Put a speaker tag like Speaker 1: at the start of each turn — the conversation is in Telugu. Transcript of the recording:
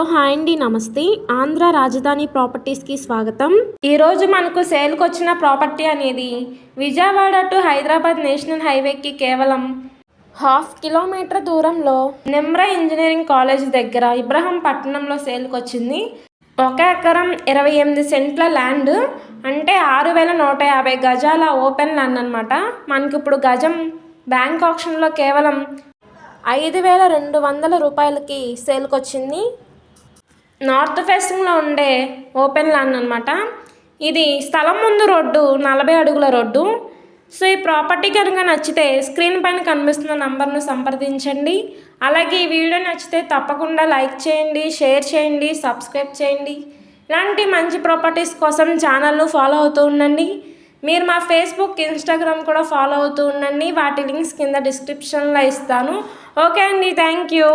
Speaker 1: హలో హాయ్ అండి నమస్తే. ఆంధ్ర రాజధాని ప్రాపర్టీస్కి స్వాగతం. ఈరోజు మనకు సేల్కి వచ్చిన ప్రాపర్టీ అనేది విజయవాడ టు హైదరాబాద్ నేషనల్ హైవేకి కేవలం హాఫ్ కిలోమీటర్ దూరంలో నిమ్రా ఇంజనీరింగ్ కాలేజ్ దగ్గర ఇబ్రహంపట్నంలో సేల్కి వచ్చింది ఒక ఎకరం ఇరవై ఎనిమిది సెంట్ల ల్యాండ్ అంటే ఆరు వేల నూట యాభై గజాల ఓపెన్ ల్యాండ్ అనమాట మనకి ఇప్పుడు గజం బ్యాంక్ ఆప్షన్లో కేవలం ఐదు వేల రెండు వందల రూపాయలకి సేల్కి వచ్చింది నార్త్ ఫేసింగ్లో ఉండే ఓపెన్ ల్యాండ్ అనమాట ఇది స్థలం ముందు రోడ్డు నలభై అడుగుల రోడ్డు. సో ఈ ప్రాపర్టీ కనుక నచ్చితే స్క్రీన్ పైన కనిపిస్తున్న నంబర్ను సంప్రదించండి. అలాగే ఈ వీడియో నచ్చితే తప్పకుండా లైక్ చేయండి షేర్ చేయండి సబ్స్క్రైబ్ చేయండి. ఇలాంటి మంచి ప్రాపర్టీస్ కోసం ఛానల్ను ఫాలో అవుతూ ఉండండి. మీరు మా ఫేస్బుక్ ఇన్స్టాగ్రామ్ కూడా ఫాలో అవుతూ ఉండండి. వాటి లింక్స్ కింద డిస్క్రిప్షన్లో ఇస్తాను. ఓకే అండి థ్యాంక్ యూ.